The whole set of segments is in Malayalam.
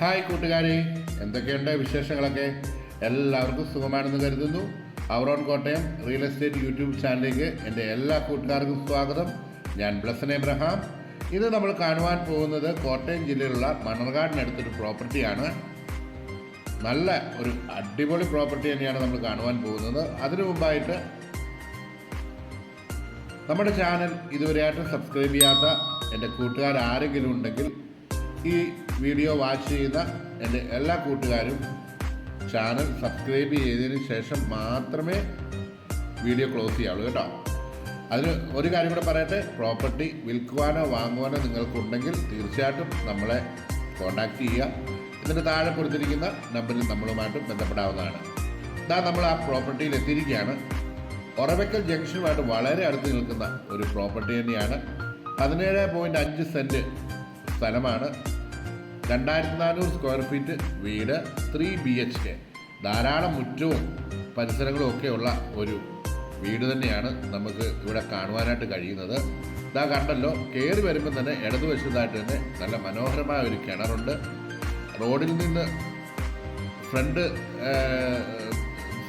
ഹായ് കൂട്ടുകാരെ. എന്തൊക്കെയുണ്ട് വിശേഷങ്ങളൊക്കെ? എല്ലാവർക്കും സുഖമാണെന്ന് കരുതുന്നു. Our own Kottayam real estate YouTube ചാനലിലേക്ക് എന്റെ എല്ലാ കൂട്ടുകാർക്കും സ്വാഗതം. ഞാൻ ബ്ലസൻ എബ്രഹാം. ഇത് നമ്മൾ കാണുവാൻ പോകുന്നത് കോട്ടയം ജില്ലയിലുള്ള മണർകാടിനടുത്തൊരു പ്രോപ്പർട്ടിയാണ്. നല്ല ഒരു അടിപൊളി പ്രോപ്പർട്ടി തന്നെയാണ് നമ്മൾ കാണുവാൻ പോകുന്നത്. അതിനു മുമ്പായിട്ട് നമ്മുടെ ചാനൽ ഇതുവരെയായിട്ട് സബ്സ്ക്രൈബ് ചെയ്യാത്ത എന്റെ കൂട്ടുകാർ ആരെങ്കിലും ഉണ്ടെങ്കിൽ ഈ വീഡിയോ വാച്ച് ചെയ്യുന്ന എന്റെ എല്ലാ കൂട്ടുകാരും ചാനൽ സബ്സ്ക്രൈബ് ചെയ്തതിന് ശേഷം മാത്രമേ വീഡിയോ ക്ലോസ് ചെയ്യാവുള്ളൂ കേട്ടോ. അതിന് ഒരു കാര്യം കൂടെ പറയട്ടെ പ്രോപ്പർട്ടി വിൽക്കുവാനോ വാങ്ങുവാനോ നിങ്ങൾക്കുണ്ടെങ്കിൽ തീർച്ചയായിട്ടും നമ്മളെ കോൺടാക്റ്റ് ചെയ്യുക. ഇതിന് താഴെ കൊടുത്തിരിക്കുന്ന നമ്പറിൽ നമ്മളുമായിട്ട് ബന്ധപ്പെടാവുന്നതാണ്. ഇതാ നമ്മൾ ആ പ്രോപ്പർട്ടിയിൽ എത്തിയിരിക്കുകയാണ്. ഒറവയ്ക്കൽ ജംഗ്ഷനുമായിട്ട് വളരെ അടുത്ത് നിൽക്കുന്ന ഒരു പ്രോപ്പർട്ടി തന്നെയാണ്. പതിനേഴ് പോയിന്റ് അഞ്ച് സെന്റ് സ്ഥലമാണ്. രണ്ടായിരത്തി നാനൂറ് സ്ക്വയർ ഫീറ്റ് വീട് ത്രീ ബി എച്ച് കെ ധാരാളം മുറ്റവും പരിസരങ്ങളും ഒക്കെയുള്ള ഒരു വീട് തന്നെയാണ് നമുക്ക് ഇവിടെ കാണുവാനായിട്ട് കഴിയുന്നത്. ഇതാ കണ്ടല്ലോ കയറി വരുമ്പോൾ തന്നെ ഇടതുവശത്തായിട്ട് തന്നെ നല്ല മനോഹരമായ ഒരു കിണറുണ്ട്. റോഡിൽ നിന്ന് ഫ്രണ്ട്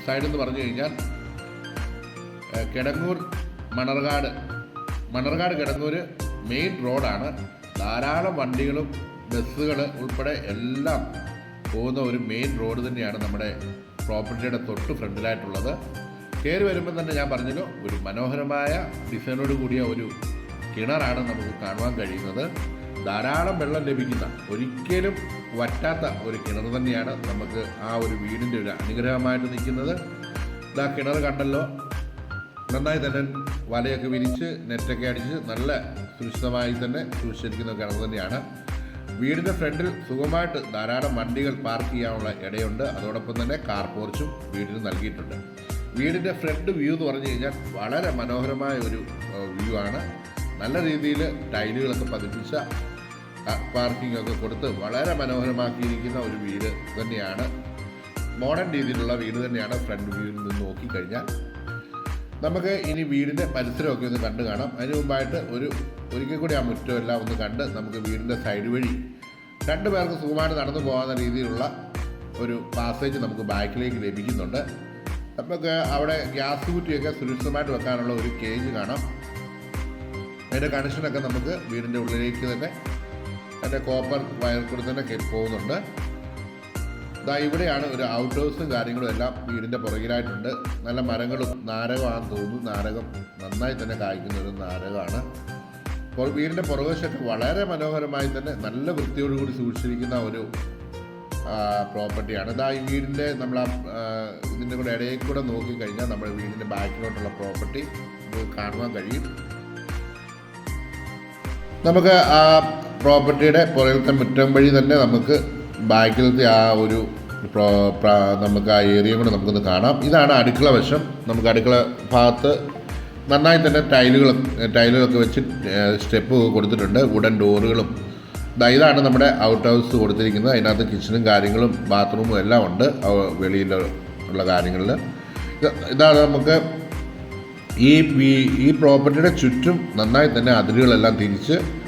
സൈഡെന്ന് പറഞ്ഞു കഴിഞ്ഞാൽ കിടങ്ങൂർ മണർകാട്. മണർകാട് കിടങ്ങൂർ മെയിൻ റോഡാണ് ധാരാളം വണ്ടികളും ബസ്സുകൾ ഉൾപ്പെടെ എല്ലാം പോകുന്ന ഒരു മെയിൻ റോഡ് തന്നെയാണ് നമ്മുടെ പ്രോപ്പർട്ടിയുടെ തൊട്ട് ഫ്രണ്ടിലായിട്ടുള്ളത്. കയറി വരുമ്പോൾ തന്നെ ഞാൻ പറഞ്ഞല്ലോ ഒരു മനോഹരമായ ഡിസൈനോട് കൂടിയ ഒരു കിണറാണ് നമുക്ക് കാണുവാൻ കഴിയുന്നത്. ധാരാളം വെള്ളം ലഭിക്കുന്ന ഒരിക്കലും വറ്റാത്ത ഒരു കിണർ തന്നെയാണ് നമുക്ക് ആ ഒരു വീടിന്റെ ഒരു അനുഗ്രഹമായിട്ട് നിൽക്കുന്നത്. ഇതാ കിണർ കണ്ടല്ലോ. നന്നായി തന്നെ വലയൊക്കെ വിരിച്ച് നെറ്റൊക്കെ അടിച്ച് നല്ല സുരക്ഷിതമായി തന്നെ സൂക്ഷിച്ചിരിക്കുന്ന കിണർ തന്നെയാണ്. വീടിന്റെ ഫ്രണ്ടിൽ സുഖമായിട്ട് ധാരാളം വണ്ടികൾ പാർക്ക് ചെയ്യാനുള്ള ഇടയുണ്ട്. അതോടൊപ്പം തന്നെ കാർ പോർച്ചും വീടിന് നൽകിയിട്ടുണ്ട്. വീടിന്റെ ഫ്രണ്ട് വ്യൂ എന്ന് പറഞ്ഞു കഴിഞ്ഞാൽ വളരെ മനോഹരമായ ഒരു വ്യൂ ആണ്. നല്ല രീതിയിൽ ടൈലുകളൊക്കെ പതിപ്പിച്ച പാർക്കിംഗ് ഒക്കെ കൊടുത്ത് വളരെ മനോഹരമാക്കിയിരിക്കുന്ന ഒരു വീട് തന്നെയാണ്. മോഡേൺ രീതിയിലുള്ള വീട് തന്നെയാണ് ഫ്രണ്ട് വ്യൂവിൽ നിന്ന് നോക്കിക്കഴിഞ്ഞാൽ. നമുക്ക് ഇനി വീടിന്റെ പരിസരമൊക്കെ ഒന്ന് കണ്ടു കാണാം. അതിന് മുമ്പായിട്ട് ഒരു ഒരിക്കൽ കൂടി ആ മുറ്റം എല്ലാം ഒന്ന് കണ്ട് നമുക്ക് വീടിന്റെ സൈഡ് വഴി രണ്ടു പേർക്ക് സുഖമായിട്ട് നടന്നു പോകാവുന്ന രീതിയിലുള്ള ഒരു പാസേജ് നമുക്ക് ബാക്കിലേക്ക് ലഭിക്കുന്നുണ്ട്. നമുക്ക് അവിടെ ഗ്യാസ് കുറ്റിയൊക്കെ സുരക്ഷിതമായിട്ട് വെക്കാനുള്ള ഒരു കേജ് കാണാം. അതിന്റെ കണക്ഷനൊക്കെ നമുക്ക് വീടിന്റെ ഉള്ളിലേക്ക് തന്നെ അതിന്റെ കോപ്പർ വയർ കൂടി തന്നെ പോകുന്നുണ്ട്. ദാ ഇവിടെയാണ് ഒരു ഔട്ട് ഹൗസും കാര്യങ്ങളും എല്ലാം വീടിന്റെ പുറകിലായിട്ടുണ്ട്. നല്ല മരങ്ങളും നാരകമാണെന്ന് തോന്നുന്നു. നാരകം നന്നായി തന്നെ കായ്ക്കുന്ന ഒരു നാരകമാണ്. അപ്പോൾ വീടിന്റെ പുറകുവശമൊക്കെ വളരെ മനോഹരമായി തന്നെ നല്ല വൃത്തിയോടുകൂടി സൂക്ഷിച്ചിരിക്കുന്ന ഒരു പ്രോപ്പർട്ടിയാണ് ഇതാ ഈ വീടിന്റെ നമ്മൾ ആ ഇതിന്റെ കൂടെ ഇടയിൽ കൂടെ നോക്കിക്കഴിഞ്ഞാൽ നമ്മുടെ വീടിന്റെ ബാക്കിലോട്ടുള്ള പ്രോപ്പർട്ടി കാണുവാൻ കഴിയും. നമുക്ക് ആ പ്രോപ്പർട്ടിയുടെ പുറകിലത്തെ മുറ്റം വഴി തന്നെ നമുക്ക് ബാക്കിലത്തെ ആ ഒരു നമുക്ക് ആ ഏരിയയും കൂടെ നമുക്കൊന്ന് കാണാം. ഇതാണ് അടുക്കള വശം. നമുക്ക് അടുക്കള ഭാഗത്ത് നന്നായി തന്നെ ടൈലുകൾ ടൈലുകളൊക്കെ വെച്ച് സ്റ്റെപ്പ് കൊടുത്തിട്ടുണ്ട്. വുഡൻ ഡോറുകളും. ഇതാണ് നമ്മുടെ ഔട്ട് ഹൗസ് കൊടുത്തിരിക്കുന്നത്. അതിനകത്ത് കിച്ചണും കാര്യങ്ങളും ബാത്റൂമും എല്ലാം ഉണ്ട്. വെളിയിലുള്ള കാര്യങ്ങളിൽ. ഇത്- ഇതാണ് നമുക്ക് ഈ ഈ പ്രോപ്പർട്ടിയുടെ ചുറ്റും നന്നായി തന്നെ അതിരുകളെല്ലാം തിരിച്ച്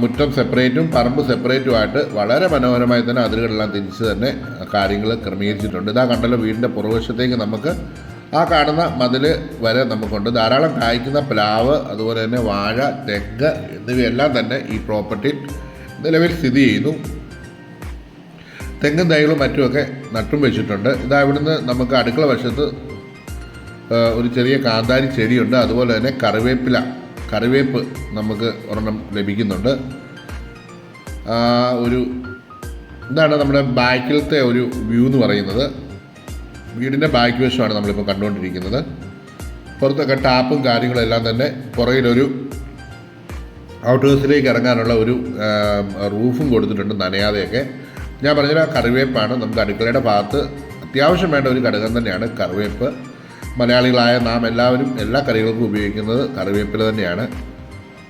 മുറ്റം സെപ്പറേറ്റും പറമ്പ് സെപ്പറേറ്റുമായിട്ട് വളരെ മനോഹരമായി തന്നെ അതിരുകളെല്ലാം തിരിച്ച് തന്നെ കാര്യങ്ങൾ ക്രമീകരിച്ചിട്ടുണ്ട്. ഇതാ കണ്ടല്ലോ വീടിന്റെ പുറവശത്തേക്ക് നമുക്ക് ആ കാണുന്ന മതിൽ വരെ നമുക്കുണ്ട്. ധാരാളം കായ്ക്കുന്ന പ്ലാവ് അതുപോലെ തന്നെ വാഴ തെങ്ങ് എന്നിവയെല്ലാം തന്നെ ഈ പ്രോപ്പർട്ടി നിലവിൽ സ്ഥിതി ചെയ്യുന്നു. തെങ്ങും തൈകളും മറ്റുമൊക്കെ നട്ടും വെച്ചിട്ടുണ്ട്. ഇതാ ഇവിടുന്ന് നമുക്ക് അടുക്കള വശത്ത് ഒരു ചെറിയ കാന്താരി ചെടിയുണ്ട്. അതുപോലെ തന്നെ കറിവേപ്പില കറിവേപ്പ് നമുക്ക് ഒരെണ്ണം ലഭിക്കുന്നുണ്ട്. ഒരു ഇതാണ് നമ്മുടെ ബാക്കിലത്തെ ഒരു വ്യൂ എന്ന് പറയുന്നത്. വീടിന്റെ ബാക്ക് വശമാണ് നമ്മളിപ്പോൾ കണ്ടുകൊണ്ടിരിക്കുന്നത്. പുറത്തൊക്കെ ടാപ്പും കാര്യങ്ങളെല്ലാം തന്നെ പുറകിലൊരു ഔട്ട് ഹൗസിലേക്ക് ഇറങ്ങാനുള്ള ഒരു റൂഫും കൊടുത്തിട്ടുണ്ട് നനയാതെയൊക്കെ. ഞാൻ പറഞ്ഞ കറിവേപ്പാണ് നമുക്ക് അടുക്കളയുടെ ഭാഗത്ത് അത്യാവശ്യം വേണ്ട ഒരു ഘടകം തന്നെയാണ് കറിവേപ്പ്. മലയാളികളായ നാം എല്ലാവരും എല്ലാ കറികൾക്കും ഉപയോഗിക്കുന്നത് കറിവേപ്പില തന്നെയാണ്.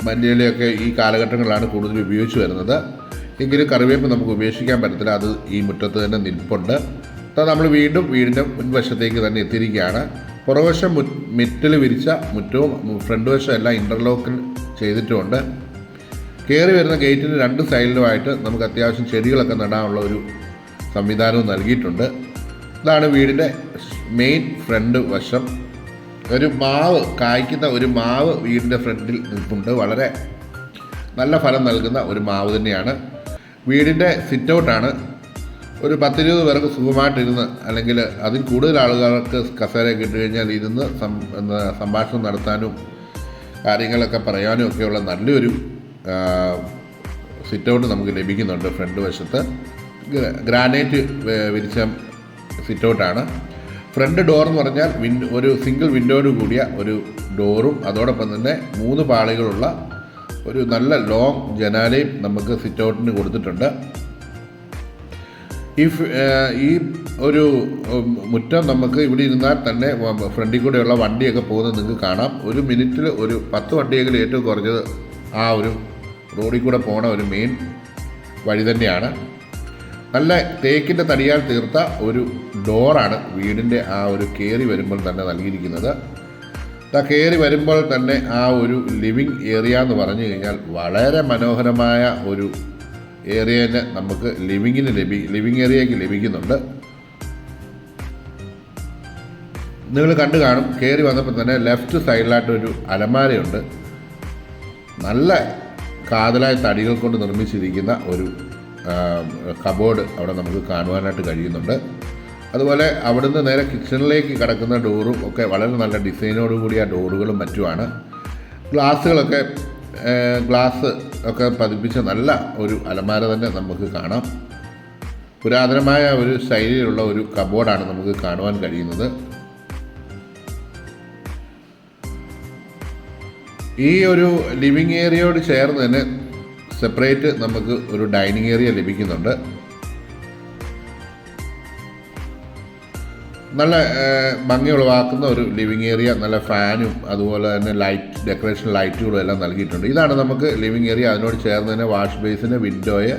മല്ലിയിലയൊക്കെ ഈ കാലഘട്ടങ്ങളിലാണ് കൂടുതൽ ഉപയോഗിച്ച് വരുന്നത്. എങ്കിലും കറിവേപ്പ് നമുക്ക് ഉപേക്ഷിക്കാൻ പറ്റത്തില്ല. അത് ഈ മുറ്റത്ത് തന്നെ നിൽപ്പുണ്ട്. അപ്പോൾ നമ്മൾ വീണ്ടും വീടിന്റെ മുൻവശത്തേക്ക് തന്നെ എത്തിയിരിക്കുകയാണ്. പുറവശം മു മിറ്റിൽ വിരിച്ച മുറ്റവും ഫ്രണ്ട് വശം എല്ലാം ഇന്റർലോക്കിൽ ചെയ്തിട്ടുമുണ്ട്. കയറി വരുന്ന ഗേറ്റിന് രണ്ട് സൈഡിലുമായിട്ട് നമുക്ക് അത്യാവശ്യം ചെടികളൊക്കെ നടാനുള്ള ഒരു സംവിധാനവും നൽകിയിട്ടുണ്ട്. ഇതാണ് വീടിന്റെ മെയിൻ ഫ്രണ്ട് വശം ഒരു മാവ് കായ്ക്കുന്ന ഒരു മാവ് വീടിന്റെ ഫ്രണ്ടിൽ നിൽപ്പുണ്ട്. വളരെ നല്ല ഫലം നൽകുന്ന ഒരു മാവ് തന്നെയാണ്. വീടിന്റെ സിറ്റ് ഔട്ടാണ് ഒരു പത്തിരുപത് പേർക്ക് സുഖമായിട്ടിരുന്ന് അല്ലെങ്കിൽ അതിൽ കൂടുതൽ ആളുകൾക്ക് കസേരയൊക്കെ ഇട്ട് കഴിഞ്ഞാൽ ഇരുന്ന് സംഭാഷണം നടത്താനും കാര്യങ്ങളൊക്കെ പറയാനും ഒക്കെയുള്ള നല്ലൊരു സിറ്റ് ഔട്ട് നമുക്ക് ലഭിക്കുന്നുണ്ട് ഫ്രണ്ട് വശത്ത്. ഗ്രാനൈറ്റ് വിരിച്ച സിറ്റ് ഔട്ടാണ് ഫ്രണ്ട് ഡോർ എന്ന് പറഞ്ഞാൽ ഒരു സിംഗിൾ വിൻഡോയോട് കൂടിയ ഒരു ഡോറും അതോടൊപ്പം തന്നെ മൂന്ന് പാളികളുള്ള ഒരു നല്ല ലോങ് ജനാലയും നമുക്ക് സിറ്റ് ഔട്ടിന് കൊടുത്തിട്ടുണ്ട്. ഈ ഈ ഒരു മുറ്റം നമുക്ക് ഇവിടെ ഇരുന്നാൽ തന്നെ ഫ്രണ്ടിൽ കൂടെയുള്ള വണ്ടിയൊക്കെ പോകുന്നത് നിങ്ങൾക്ക് കാണാം. ഒരു മിനിറ്റിൽ ഒരു പത്ത് വണ്ടിയെങ്കിലും ഏറ്റവും കുറഞ്ഞത് ആ ഒരു റോഡിൽ കൂടെ പോണ ഒരു മെയിൻ വഴി തന്നെയാണ്. നല്ല തേക്കിന്റെ തടിയാൽ തീർത്ത ഒരു ഡോറാണ് വീടിന്റെ ആ ഒരു കയറി വരുമ്പോൾ തന്നെ നൽകിയിരിക്കുന്നത്. ആ കയറി വരുമ്പോൾ തന്നെ ആ ഒരു ലിവിങ് ഏരിയ എന്ന് പറഞ്ഞു കഴിഞ്ഞാൽ വളരെ മനോഹരമായ ഒരു ഏരിയനെ നമുക്ക് ലിവിങ്ങിന് ലഭി ലിവിങ് ഏരിയയ്ക്ക് ലഭിക്കുന്നുണ്ട്. നിങ്ങൾ കണ്ടു കാണും കയറി വന്നപ്പോൾ തന്നെ ലെഫ്റ്റ് സൈഡിലായിട്ട് ഒരു അലമാരയുണ്ട്. നല്ല കാതലായ തടികൾ കൊണ്ട് നിർമ്മിച്ചിരിക്കുന്ന ഒരു കബോർഡ് അവിടെ നമുക്ക് കാണുവാനായിട്ട് കഴിയുന്നുണ്ട്. അതുപോലെ അവിടുന്ന് നേരെ കിച്ചണിലേക്ക് കിടക്കുന്ന ഡോറും ഒക്കെ വളരെ നല്ല ഡിസൈനോട് കൂടിയ ഡോറുകളും മറ്റുമാണ്. ഗ്ലാസ്സുകളൊക്കെ ഗ്ലാസ് ഒക്കെ പതിപ്പിച്ച നല്ല ഒരു അലമാര തന്നെ നമുക്ക് കാണാം. പുരാതനമായ ഒരു ശൈലിയിലുള്ള ഒരു കബോർഡാണ് നമുക്ക് കാണുവാൻ കഴിയുന്നത്. ഈ ഒരു ലിവിങ് ഏരിയയോട് ചേർന്ന് തന്നെ സെപ്പറേറ്റ് നമുക്ക് ഒരു ഡൈനിങ് ഏരിയ ലഭിക്കുന്നുണ്ട്. നല്ല ഏഹ്, ഭംഗി ഉളവാക്കുന്ന ഒരു ലിവിങ് ഏരിയ നല്ല ഫാനും അതുപോലെ തന്നെ ലൈറ്റ് ഡെക്കറേഷൻ ലൈറ്റുകളും എല്ലാം നൽകിയിട്ടുണ്ട്. ഇതാണ് നമുക്ക് ലിവിങ് ഏരിയ. അതിനോട് ചേർന്ന് തന്നെ വാഷ് ബേസിന് വിൻഡോയെ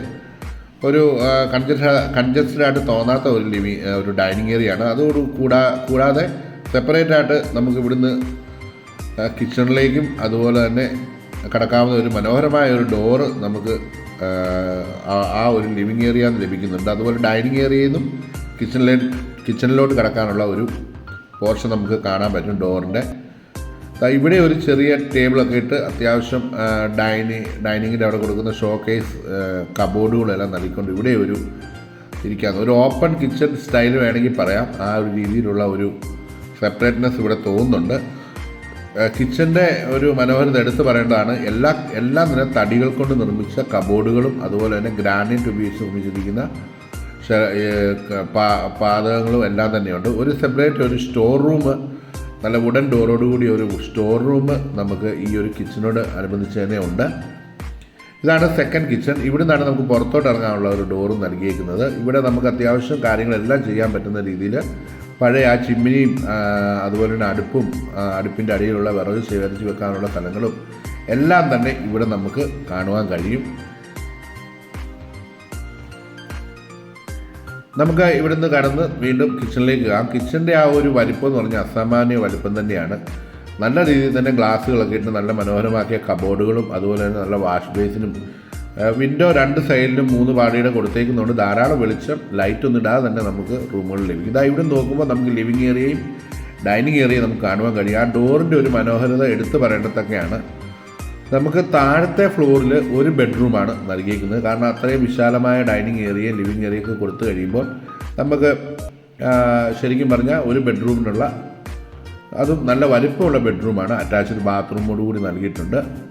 ഒരു കൺജസ്റ്റഡ് കൺജസ്റ്റഡ് ആയിട്ട് തോന്നാത്ത ഒരു ലിവിങ് ഒരു ഡൈനിങ് ഏരിയ ആണ്. അതോട് കൂടാ കൂടാതെ സെപ്പറേറ്റ് ആയിട്ട് നമുക്ക് ഇവിടുന്ന് കിച്ചണിലേക്കും അതുപോലെ തന്നെ കടക്കാവുന്ന ഒരു മനോഹരമായ ഒരു ഡോറ് നമുക്ക് ആ, ഒരു ലിവിങ് ഏരിയ ലഭിക്കുന്നുണ്ട്. അതുപോലെ ഡൈനിങ് ഏരിയയിൽ നിന്നും കിച്ചണിലെ കിച്ചണിലോട്ട് കടക്കാനുള്ള ഒരു പോർഷൻ നമുക്ക് കാണാൻ പറ്റും ഡോറിന്റെ ഇവിടെ ഒരു ചെറിയ ടേബിളൊക്കെ ഇട്ട് അത്യാവശ്യം ഡൈനി ഡൈനിങ്ങിന്റെ അവിടെ കൊടുക്കുന്ന ഷോക്കേസ് കേസ് കബോർഡുകളെല്ലാം നൽകിക്കൊണ്ട് ഇവിടെ ഒരു ഇരിക്കാം. ഒരു ഓപ്പൺ കിച്ചൺ സ്റ്റൈൽ വേണമെങ്കിൽ പറയാം. ആ ഒരു രീതിയിലുള്ള ഒരു സെപ്പറേറ്റ്നെസ് ഇവിടെ തോന്നുന്നുണ്ട്. കിച്ചന്റെ ഒരു മനോഹരത എടുത്തു പറയേണ്ടതാണ്. എല്ലാ എല്ലാം തന്നെ തടികൾ കൊണ്ട് നിർമ്മിച്ച കബോർഡുകളും അതുപോലെ തന്നെ ഗ്രാനൈറ്റ് ഉപയോഗിച്ച് നിർമ്മിച്ചിരിക്കുന്ന പാതകങ്ങളും എല്ലാം തന്നെയുണ്ട്. ഒരു സെപ്പറേറ്റ് ഒരു സ്റ്റോർ റൂം നല്ല വുഡൻ ഡോറോടുകൂടി ഒരു സ്റ്റോർ റൂം നമുക്ക് ഈ ഒരു കിച്ചനോട് അനുബന്ധിച്ച് തന്നെ ഉണ്ട്. ഇതാണ് സെക്കൻഡ് കിച്ചൺ ഇവിടെ നിന്നാണ് നമുക്ക് പുറത്തോട്ട് ഇറങ്ങാനുള്ള ഒരു ഡോറും നൽകിയിരിക്കുന്നത് ഇവിടെ നമുക്ക് അത്യാവശ്യം കാര്യങ്ങളെല്ലാം ചെയ്യാൻ പറ്റുന്ന രീതിയിൽ പഴയ ആ ചിമ്മിനിയും അതുപോലെ തന്നെ അടുപ്പും അടുപ്പിന്റെ അടിയിലുള്ള വിറക് ശേഖരിച്ച് വെക്കാനുള്ള സ്ഥലങ്ങളും എല്ലാം തന്നെ ഇവിടെ നമുക്ക് കാണുവാൻ കഴിയും. നമുക്ക് ഇവിടുന്ന് കടന്ന് വീണ്ടും കിച്ചണിലേക്ക് ആ കിച്ചന്റെ ആ ഒരു വലിപ്പം എന്ന് പറഞ്ഞാൽ അസാമാന്യ വലിപ്പം തന്നെയാണ്. നല്ല രീതിയിൽ തന്നെ ഗ്ലാസ്സുകളൊക്കെ ഇട്ട് നല്ല മനോഹരമാക്കിയ കബോർഡുകളും അതുപോലെ തന്നെ നല്ല വാഷ് ബേസിനും വിൻഡോ രണ്ട് സൈഡിലും മൂന്ന് പാടിയുടെ കൊടുത്തേക്കുന്നുണ്ട് ധാരാളം വെളിച്ചം ലൈറ്റ് ഒന്നും ഇടാതെ തന്നെ നമുക്ക് റൂമുകളിൽ ലഭിക്കും ഇതാ ഇവിടെ നോക്കുമ്പോൾ നമുക്ക് ലിവിങ് ഏരിയയും ഡൈനിങ് ഏരിയയും നമുക്ക് കാണുവാൻ കഴിയും. ആ ഡോറിന്റെ ഒരു മനോഹരത എടുത്തു പറയേണ്ടതൊക്കെയാണ്. നമുക്ക് താഴത്തെ ഫ്ലോറിൽ ഒരു ബെഡ്റൂമാണ് നൽകിയിരിക്കുന്നത്. കാരണം അത്രയും വിശാലമായ ഡൈനിങ് ഏരിയ ലിവിങ് ഏരിയ ഒക്കെ കൊടുത്തു കഴിയുമ്പോൾ നമുക്ക് ശരിക്കും പറഞ്ഞാൽ ഒരു ബെഡ്റൂമിനുള്ള അതും നല്ല വലിപ്പമുള്ള ബെഡ്റൂമാണ് അറ്റാച്ച്ഡ് ബാത്റൂമോട് കൂടി നൽകിയിട്ടുണ്ട്.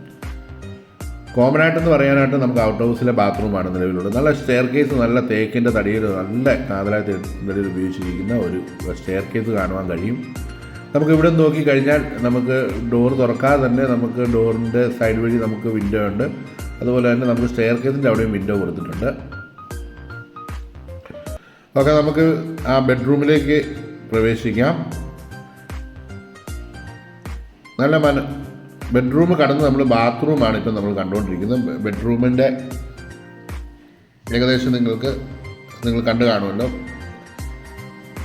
കോമൺ ആയിട്ടെന്ന് പറയാനായിട്ട് നമുക്ക് ഔട്ട് ഹൗസിലെ ബാത്റൂമാണ് നിലവിലുള്ളത്. നല്ല സ്റ്റെയർ കേസ് നല്ല തേക്കിന്റെ തടിയിൽ നല്ല കാതലായ തടിയിൽ ഉപയോഗിച്ചിരിക്കുന്ന ഒരു സ്റ്റെയർ കേസ് കാണുവാൻ കഴിയും. നമുക്ക് ഇവിടെ നോക്കി കഴിഞ്ഞാൽ നമുക്ക് ഡോർ തുറക്കാതെ തന്നെ നമുക്ക് ഡോറിന്റെ സൈഡ് വഴി നമുക്ക് വിൻഡോ ഉണ്ട്. അതുപോലെ തന്നെ നമുക്ക് സ്റ്റെയർ കേസിന്റെ അവിടെയും വിൻഡോ കൊടുത്തിട്ടുണ്ട്. ഓക്കെ നമുക്ക് ആ ബെഡ്റൂമിലേക്ക് പ്രവേശിക്കാം. നല്ല മന ബെഡ്റൂം കടന്ന് നമ്മൾ ബാത്റൂമാണ് ഇപ്പം നമ്മൾ കണ്ടുകൊണ്ടിരിക്കുന്നത് ബെഡ്റൂമിന്റെ ഏകദേശം നിങ്ങൾക്ക് നിങ്ങൾ കണ്ടു കാണുമല്ലോ.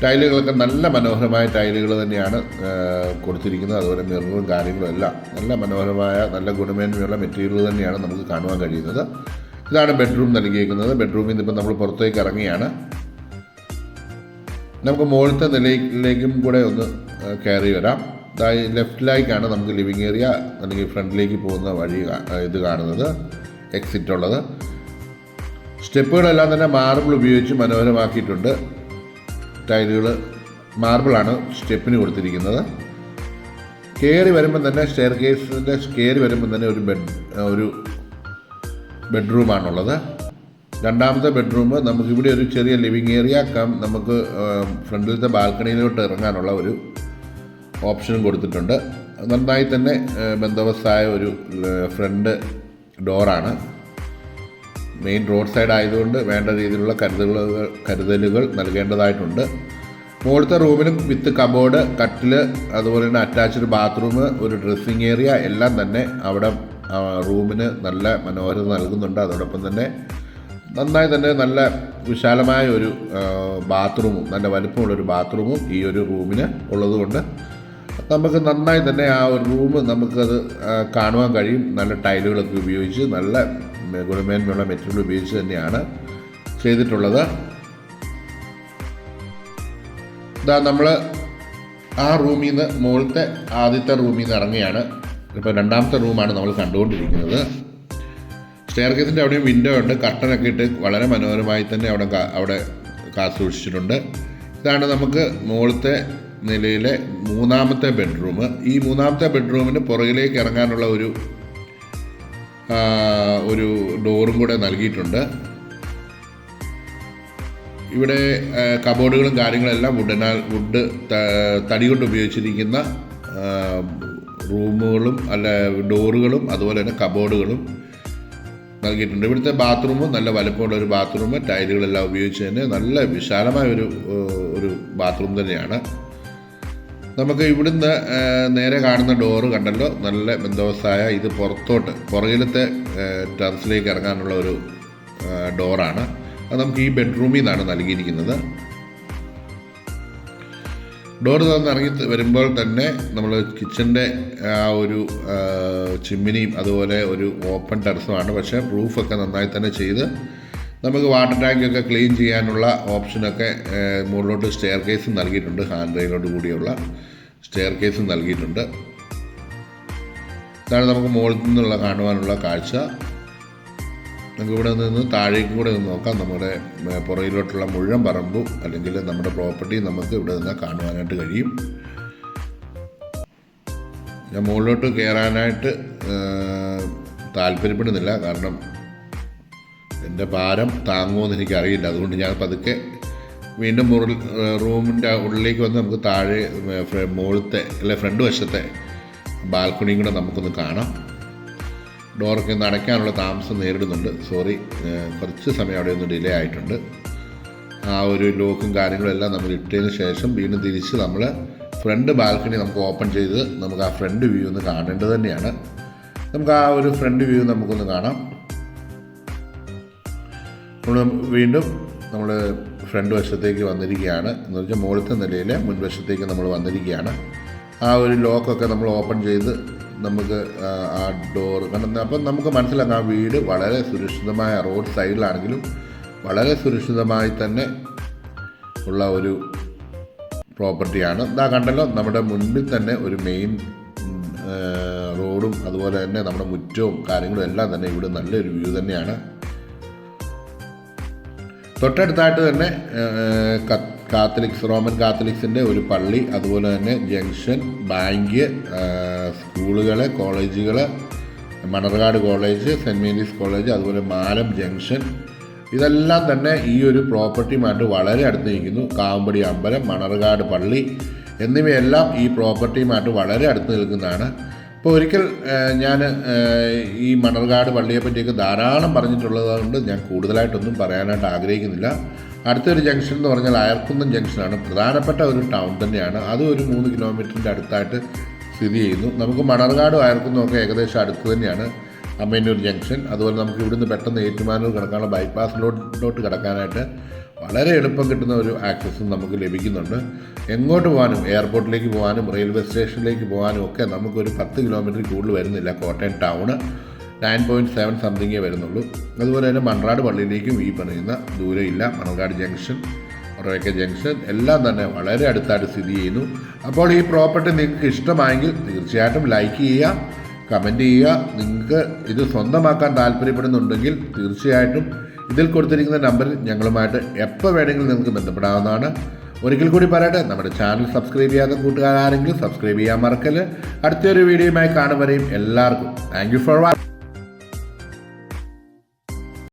ടൈലുകളൊക്കെ നല്ല മനോഹരമായ ടൈലുകൾ തന്നെയാണ് കൊടുത്തിരിക്കുന്നത്. അതുപോലെ മിററും കാര്യങ്ങളും എല്ലാം നല്ല മനോഹരമായ നല്ല ഗുണമേന്മയുള്ള മെറ്റീരിയൽ തന്നെയാണ് നമുക്ക് കാണുവാൻ കഴിയുന്നത്. ഇതാണ് ബെഡ്റൂം നൽകിയിരിക്കുന്നത് ബെഡ്റൂമിൽ നിന്ന് ഇപ്പം നമ്മൾ പുറത്തേക്ക് ഇറങ്ങിയാണ്. നമുക്ക് മുകളിലത്തെ നിലയിലേക്കും കൂടെ ഒന്ന് കയറി വരാം. ലെഫ്റ്റിലേക്കാണ് നമുക്ക് ലിവിങ് ഏരിയ അല്ലെങ്കിൽ ഫ്രണ്ടിലേക്ക് പോകുന്ന വഴി ഇത് കാണുന്നത് എക്സിറ്റ് ഉള്ളത്. സ്റ്റെപ്പുകളെല്ലാം തന്നെ മാർബിൾ ഉപയോഗിച്ച് മനോഹരമാക്കിയിട്ടുണ്ട്. ടൈലുകൾ മാർബിളാണ് സ്റ്റെപ്പിന് കൊടുത്തിരിക്കുന്നത്. കയറി വരുമ്പം തന്നെ സ്റ്റെയർ കേസിന്റെ കയറി വരുമ്പം തന്നെ ഒരു ബെഡ് ഒരു ബെഡ്റൂമാണുള്ളത് രണ്ടാമത്തെ ബെഡ്റൂം നമുക്കിവിടെ ഒരു ചെറിയ ലിവിങ് ഏരിയ കം നമുക്ക് ഫ്രണ്ടിലത്തെ ബാൽക്കണിയിലോട്ട് ഇറങ്ങാനുള്ള ഒരു ഓപ്ഷനും കൊടുത്തിട്ടുണ്ട്. നന്നായി തന്നെ ബന്ധവസ്ഥായ ഒരു ഫ്രണ്ട് ഡോറാണ്. മെയിൻ റോഡ് സൈഡ് ആയതുകൊണ്ട് വേണ്ട രീതിയിലുള്ള കരുതലുകൾ കരുതലുകൾ നൽകേണ്ടതായിട്ടുണ്ട്. മുകളിലത്തെ റൂമിനും വിത്ത് കബോർഡ് കട്ടിൽ അതുപോലെ തന്നെ അറ്റാച്ച്ഡ് ബാത്റൂം ഒരു ഡ്രസ്സിങ് ഏരിയ എല്ലാം തന്നെ അവിടെ റൂമിന് നല്ല മനോഹരത നൽകുന്നുണ്ട്. അതോടൊപ്പം തന്നെ നന്നായി തന്നെ നല്ല വിശാലമായ ഒരു ബാത്റൂമും നല്ല വലുപ്പമുള്ള ഒരു ബാത്റൂമും ഈ ഒരു റൂമിന് ഉള്ളതുകൊണ്ട് നമുക്ക് നന്നായി തന്നെ ആ ഒരു റൂം നമുക്കത് കാണുവാൻ കഴിയും. നല്ല ടൈലുകളൊക്കെ ഉപയോഗിച്ച് നല്ല ഗുണമേന്മയുള്ള മെറ്റീരിയൽ ഉപയോഗിച്ച് തന്നെയാണ് ചെയ്തിട്ടുള്ളത്. ഇതാ നമ്മൾ ആ റൂമിൽ നിന്ന് മുകളിലത്തെ ആദ്യത്തെ റൂമിൽ നിന്ന് ഇറങ്ങിയാണ് ഇപ്പോൾ രണ്ടാമത്തെ റൂമാണ് നമ്മൾ കണ്ടുകൊണ്ടിരിക്കുന്നത്. സ്റ്റെയർ കേസിന്റെ അവിടെയും വിൻഡോ ഉണ്ട്. കർട്ടനൊക്കെ ഇട്ട് വളരെ മനോഹരമായി തന്നെ അവിടെ അവിടെ കാത്തു സൂക്ഷിച്ചിട്ടുണ്ട് ഇതാണ് നമുക്ക് മുകളിലത്തെ നിലയിലെ മൂന്നാമത്തെ ബെഡ്റൂം. ഈ മൂന്നാമത്തെ ബെഡ്റൂമിന് പുറകിലേക്ക് ഇറങ്ങാനുള്ള ഒരു ഒരു ഡോറും കൂടെ നൽകിയിട്ടുണ്ട്. ഇവിടെ കബോർഡുകളും കാര്യങ്ങളെല്ലാം വുഡിനാൽ വുഡ് തടി കൊണ്ട് ഉപയോഗിച്ചിരിക്കുന്ന റൂമുകളും അല്ല ഡോറുകളും അതുപോലെ തന്നെ കബോർഡുകളും നൽകിയിട്ടുണ്ട്. ഇവിടുത്തെ ബാത്റൂമും നല്ല വലുപ്പമുള്ള ഒരു ബാത്റൂം ടൈലുകളെല്ലാം ഉപയോഗിച്ച് തന്നെ നല്ല വിശാലമായ ഒരു ഒരു ബാത്റൂം തന്നെയാണ്. നമുക്ക് ഇവിടുന്ന് നേരെ കാണുന്ന ഡോറ് കണ്ടല്ലോ? നല്ല ബന്ധവസ്ഥായ ഇത് പുറത്തോട്ട് പുറകിലത്തെ ടെറസിലേക്ക് ഇറങ്ങാനുള്ള ഒരു ഡോറാണ് അത് നമുക്ക് ഈ ബെഡ്റൂമിൽ നിന്നാണ് നൽകിയിരിക്കുന്നത്. ഡോർ തുറന്ന് ഇറങ്ങി വരുമ്പോൾ തന്നെ നമ്മൾ കിച്ചന്റെ ആ ഒരു ചിമ്മിനിയും അതുപോലെ ഒരു ഓപ്പൺ ടെറസുമാണ് പക്ഷേ പ്രൂഫൊക്കെ നന്നായി തന്നെ ചെയ്ത് നമുക്ക് വാട്ടർ ടാങ്കൊക്കെ ക്ലീൻ ചെയ്യാനുള്ള ഓപ്ഷനൊക്കെ മുകളിലോട്ട് സ്റ്റെയർ കേസും നൽകിയിട്ടുണ്ട്. ഹാൻഡ് റെയിലോട് കൂടിയുള്ള സ്റ്റെയർ കേസും നൽകിയിട്ടുണ്ട്. ഇതാണ് നമുക്ക് മുകളിൽ നിന്നുള്ള കാണുവാനുള്ള കാഴ്ച. നമുക്ക് ഇവിടെ നിന്ന് താഴേക്ക് കൂടെ ഒന്ന് നോക്കാം. നമ്മുടെ പുറയിലോട്ടുള്ള മുഴുവൻ പറമ്പും അല്ലെങ്കിൽ നമ്മുടെ പ്രോപ്പർട്ടി നമുക്ക് ഇവിടെ നിന്ന് കാണുവാനായിട്ട് കഴിയും. ഞാൻ മുകളിലോട്ട് കയറാനായിട്ട് താല്പര്യപ്പെടുന്നില്ല. കാരണം എന്റെ ഭാരം താങ്ങുമെന്ന് എനിക്കറിയില്ല. അതുകൊണ്ട് ഞാൻ പതുക്കെ വീണ്ടും മുറി റൂമിന്റെ ഉള്ളിലേക്ക് വന്ന് നമുക്ക് താഴെ മുകളിലത്തെ അല്ലെ ഫ്രണ്ട് വശത്തെ ബാൽക്കണിയും കൂടെ നമുക്കൊന്ന് കാണാം. ഡോറൊക്കെ ഒന്ന് അടയ്ക്കാനുള്ള താമസം നേരിടുന്നുണ്ട്. സോറി കുറച്ച് സമയം അവിടെ ഒന്ന് ഡിലേ ആയിട്ടുണ്ട്. ആ ഒരു ലോക്കും കാര്യങ്ങളും എല്ലാം നമ്മൾ ഇട്ടതിന് ശേഷം വീണ്ടും തിരിച്ച് നമ്മൾ ഫ്രണ്ട് ബാൽക്കണി നമുക്ക് ഓപ്പൺ ചെയ്ത് നമുക്ക് ആ ഫ്രണ്ട് വ്യൂ ഒന്ന് കാണേണ്ടത് തന്നെയാണ്. നമുക്ക് ആ ഒരു ഫ്രണ്ട് വ്യൂ നമുക്കൊന്ന് കാണാം. നമ്മൾ വീണ്ടും നമ്മൾ ഫ്രണ്ട് വശത്തേക്ക് വന്നിരിക്കുകയാണ്. എന്ന് വെച്ചാൽ മുകളിലത്തെ നിലയിലെ മുൻവശത്തേക്ക് നമ്മൾ വന്നിരിക്കുകയാണ്. ആ ഒരു ലോക്കൊക്കെ നമ്മൾ ഓപ്പൺ ചെയ്ത് നമുക്ക് ആ, ഡോർ കാരണം അപ്പം നമുക്ക് മനസ്സിലാക്കാം. ആ വീട് വളരെ സുരക്ഷിതമായ റോഡ് സൈഡിലാണെങ്കിലും വളരെ സുരക്ഷിതമായി തന്നെ ഉള്ള ഒരു പ്രോപ്പർട്ടിയാണ് ഇതാ കണ്ടല്ലോ നമ്മുടെ മുൻപിൽ തന്നെ ഒരു മെയിൻ റോഡും അതുപോലെ തന്നെ നമ്മുടെ മുറ്റവും കാര്യങ്ങളും എല്ലാം തന്നെ ഇവിടെ നല്ലൊരു വ്യൂ തന്നെയാണ്. തൊട്ടടുത്തായിട്ട് തന്നെ കാത്തലിക്സ് റോമൻ കാത്തലിക്സിന്റെ ഒരു പള്ളി അതുപോലെ തന്നെ ജംഗ്ഷൻ ബാങ്ക് സ്കൂളുകൾ കോളേജുകൾ മണർകാട് കോളേജ് സെന്റ് മേരീസ് കോളേജ് അതുപോലെ മാലം ജംഗ്ഷൻ. ഇതെല്ലാം തന്നെ ഈ ഒരു പ്രോപ്പർട്ടിയുമായിട്ട് വളരെ അടുത്ത് നിൽക്കുന്നു. കാവമ്പടി അമ്പലം മണർകാട് പള്ളി എന്നിവയെല്ലാം ഈ പ്രോപ്പർട്ടിയുമായിട്ട് വളരെ അടുത്ത് നിൽക്കുന്നതാണ്. അപ്പോൾ ഒരിക്കൽ ഞാൻ ഈ മണർകാട് പള്ളിയെ പറ്റിയൊക്കെ ധാരാളം പറഞ്ഞിട്ടുള്ളതുകൊണ്ട് ഞാൻ കൂടുതലായിട്ടൊന്നും പറയാനായിട്ട് ആഗ്രഹിക്കുന്നില്ല. അടുത്തൊരു ജംഗ്ഷൻ എന്ന് പറഞ്ഞാൽ അയർക്കുന്നം ജംഗ്ഷനാണ്. പ്രധാനപ്പെട്ട ഒരു ടൗൺ തന്നെയാണ്. അത് ഒരു മൂന്ന് കിലോമീറ്ററിന്റെ അടുത്തായിട്ട് സ്ഥിതി ചെയ്യുന്നു. നമുക്ക് മണർകാടും അയർക്കുന്നും ഒക്കെ ഏകദേശം അടുത്ത് തന്നെയാണ് അമ്മേനൂർ ജംഗ്ഷൻ. അതുപോലെ നമുക്ക് ഇവിടുന്ന് പെട്ടെന്ന് ഏറ്റുമാനൂർ കിടക്കാനുള്ള ബൈപ്പാസിലോട്ട് കിടക്കാനായിട്ട് വളരെ എളുപ്പം കിട്ടുന്ന ഒരു ആക്സസും നമുക്ക് ലഭിക്കുന്നുണ്ട്. എങ്ങോട്ട് പോകാനും എയർപോർട്ടിലേക്ക് പോകാനും റെയിൽവേ സ്റ്റേഷനിലേക്ക് പോകാനും ഒക്കെ നമുക്കൊരു പത്ത് കിലോമീറ്റർ കൂടുതൽ വരുന്നില്ല. Kottayam town nine point seven സംതിങ്ങേ വരുന്നുള്ളൂ. അതുപോലെ തന്നെ മൺറാട് പള്ളിയിലേക്കും ഈ പറയുന്ന ദൂരമില്ല മണ്ണാട് ജംഗ്ഷൻ ഒറവയ്ക്ക ജംഗ്ഷൻ എല്ലാം തന്നെ വളരെ അടുത്തായിട്ട് സ്ഥിതി ചെയ്യുന്നു. അപ്പോൾ ഈ പ്രോപ്പർട്ടി നിങ്ങൾക്ക് ഇഷ്ടമായെങ്കിൽ തീർച്ചയായിട്ടും ലൈക്ക് ചെയ്യുക കമന്റ് ചെയ്യുക. നിങ്ങൾക്ക് ഇത് സ്വന്തമാക്കാൻ താല്പര്യപ്പെടുന്നുണ്ടെങ്കിൽ തീർച്ചയായിട്ടും ഇതിൽ കൊടുത്തിരിക്കുന്ന നമ്പറിൽ ഞങ്ങളുമായിട്ട് എപ്പോൾ വേണമെങ്കിലും നിങ്ങൾക്ക് ബന്ധപ്പെടാവുന്നതാണ്. ഒരിക്കൽ കൂടി പറയട്ടെ നമ്മുടെ ചാനൽ സബ്സ്ക്രൈബ് ചെയ്യാത്ത കൂട്ടുകാരാരെങ്കിലും സബ്സ്ക്രൈബ് ചെയ്യാൻ മറക്കൽ അടുത്തൊരു വീഡിയോയുമായി കാണുവരെയും എല്ലാവർക്കും. Thank for watching